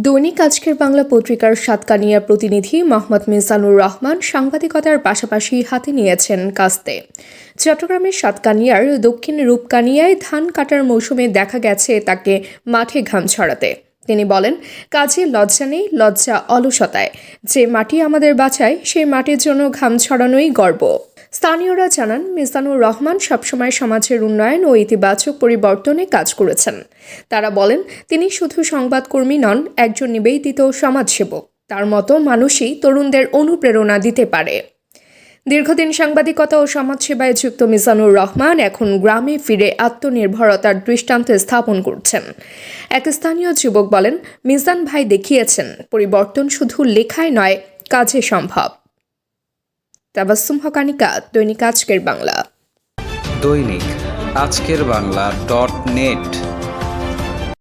দৈনিক আজকের বাংলা পত্রিকার সাতকানিয়া প্রতিনিধি মোহাম্মদ মিজানুর রহমান সাংবাদিকতার পাশাপাশি হাতে নিয়েছেন কাস্তে। চট্টগ্রামের সাতকানিয়ার দক্ষিণ রূপকানিয়ায় ধান কাটার মৌসুমে দেখা গেছে তাকে মাঠে ঘাম ছড়াতে। তিনি বলেন, কাজে লজ্জা নেই, লজ্জা অলসতায়। যে মাটি আমাদের বাঁচায়, সেই মাটির জন্য ঘাম ছড়ানোই গর্ব। স্থানীয়রা জানান, মিজানুর রহমান সবসময় সমাজের উন্নয়ন ও ইতিবাচক পরিবর্তনে কাজ করেছেন। তারা বলেন, তিনি শুধু সংবাদকর্মী নন, একজন নিবেদিত সমাজসেবক। তার মতো মানুষই তরুণদের অনুপ্রেরণা দিতে পারে। দীর্ঘদিন সাংবাদিকতা ও সমাজসেবায় যুক্ত মিজানুর রহমান এখন গ্রামে ফিরে আত্মনির্ভরতার দৃষ্টান্ত স্থাপন করছেন। এক স্থানীয় যুবক বলেন, মিজান ভাই দেখিয়েছেন, পরিবর্তন শুধু লেখায় নয়, কাজে সম্ভব। তাবাসুম হকানিকা, দৈনিক আজকের বাংলা। দৈনিক আজকের বাংলা ডট নেট।